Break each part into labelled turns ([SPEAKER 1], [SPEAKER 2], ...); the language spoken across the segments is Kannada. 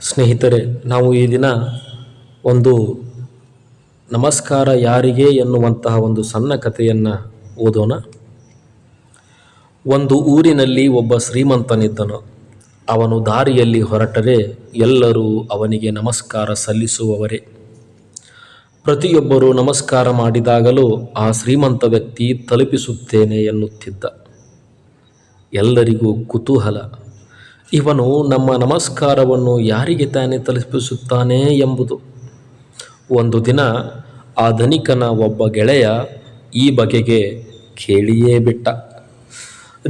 [SPEAKER 1] ಸ್ನೇಹಿತರೆ, ನಾವು ಈ ದಿನ ಒಂದು ನಮಸ್ಕಾರ ಯಾರಿಗೆ ಎನ್ನುವಂತಹ ಒಂದು ಸಣ್ಣ ಕಥೆಯನ್ನು ಓದೋಣ. ಒಂದು ಊರಿನಲ್ಲಿ ಒಬ್ಬ ಶ್ರೀಮಂತನಿದ್ದನು. ಅವನು ದಾರಿಯಲ್ಲಿ ಹೊರಟರೆ ಎಲ್ಲರೂ ಅವನಿಗೆ ನಮಸ್ಕಾರ ಸಲ್ಲಿಸುವವರೇ. ಪ್ರತಿಯೊಬ್ಬರು ನಮಸ್ಕಾರ ಮಾಡಿದಾಗಲೂ ಆ ಶ್ರೀಮಂತ ವ್ಯಕ್ತಿ ತಲುಪಿಸುತ್ತೇನೆ ಎನ್ನುತ್ತಿದ್ದ. ಎಲ್ಲರಿಗೂ ಕುತೂಹಲ. ಇವನು ನಮ್ಮ ನಮಸ್ಕಾರವನ್ನು ಯಾರಿಗೆ ತಾನೇ ತಲುಪಿಸುತ್ತಾನೆ ಎಂಬುದು. ಒಂದು ದಿನ ಆ ಧನಿಕನ ಒಬ್ಬ ಗೆಳೆಯ ಈ ಬಗೆಗೆ ಕೇಳಿಯೇ ಬಿಟ್ಟ.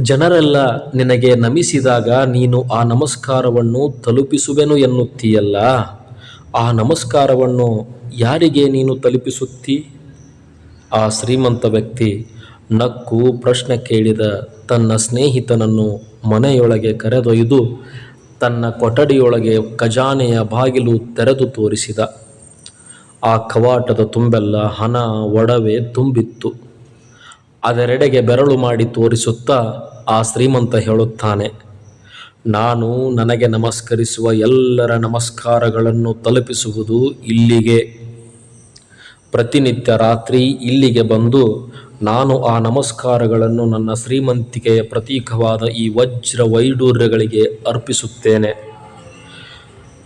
[SPEAKER 1] ಜನರೆಲ್ಲ ನಿನಗೆ ನಮಿಸಿದಾಗ ನೀನು ಆ ನಮಸ್ಕಾರವನ್ನು ತಲುಪಿಸುವೆನು ಎನ್ನುತ್ತೀಯಲ್ಲ? ಆ ನಮಸ್ಕಾರವನ್ನು ಯಾರಿಗೆ ನೀನು ತಲುಪಿಸುತ್ತೀ? ಆ ಶ್ರೀಮಂತ ವ್ಯಕ್ತಿ ನಕ್ಕು ಪ್ರಶ್ನೆ ಕೇಳಿದ ತನ್ನ ಸ್ನೇಹಿತನನ್ನು ಮನೆಯೊಳಗೆ ಕರೆದೊಯ್ದು ತನ್ನ ಕೊಠಡಿಯೊಳಗೆ ಖಜಾನೆಯ ಬಾಗಿಲು ತೆರೆದು ತೋರಿಸಿದ. ಆ ಕವಾಟದ ತುಂಬೆಲ್ಲ ಹಣ, ಒಡವೆ ತುಂಬಿತ್ತು. ಅದರೆಡೆಗೆ ಬೆರಳು ಮಾಡಿ ತೋರಿಸುತ್ತಾ ಆ ಶ್ರೀಮಂತ ಹೇಳುತ್ತಾನೆ, ನಾನು ನನಗೆ ನಮಸ್ಕರಿಸುವ ಎಲ್ಲರ ನಮಸ್ಕಾರಗಳನ್ನು ತಲುಪಿಸುವುದು ಇಲ್ಲಿಗೆ. ಪ್ರತಿನಿತ್ಯ ರಾತ್ರಿ ಇಲ್ಲಿಗೆ ಬಂದು ನಾನು ಆ ನಮಸ್ಕಾರಗಳನ್ನು ನನ್ನ ಶ್ರೀಮಂತಿಕೆಯ ಪ್ರತೀಕವಾದ ಈ ವಜ್ರ ವೈಡೂರ್ಯಗಳಿಗೆ ಅರ್ಪಿಸುತ್ತೇನೆ.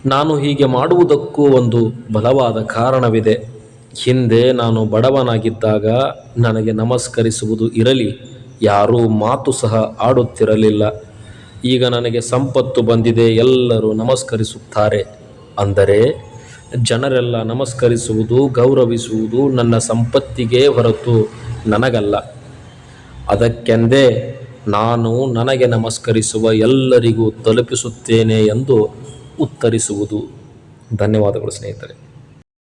[SPEAKER 1] ನಾನು ಹೀಗೆ ಮಾಡುವುದಕ್ಕೂ ಒಂದು ಬಲವಾದ ಕಾರಣವಿದೆ. ಹಿಂದೆ ನಾನು ಬಡವನಾಗಿದ್ದಾಗ ನನಗೆ ನಮಸ್ಕರಿಸುವುದು ಇರಲಿ, ಯಾರೂ ಮಾತು ಸಹ ಆಡುತ್ತಿರಲಿಲ್ಲ. ಈಗ ನನಗೆ ಸಂಪತ್ತು ಬಂದಿದೆ, ಎಲ್ಲರೂ ನಮಸ್ಕರಿಸುತ್ತಾರೆ. ಅಂದರೆ ಜನರೆಲ್ಲ ನಮಸ್ಕರಿಸುವುದು, ಗೌರವಿಸುವುದು ನನ್ನ ಸಂಪತ್ತಿಗೆ ಹೊರತು ನನಗಲ್ಲ. ಅದಕ್ಕೆಂದೇ ನಾನು ನನಗೆ ನಮಸ್ಕರಿಸುವ ಎಲ್ಲರಿಗೂ ತಲುಪಿಸುತ್ತೇನೆ ಎಂದು ಉತ್ತರಿಸುವುದು. ಧನ್ಯವಾದಗಳು ಸ್ನೇಹಿತರೆ.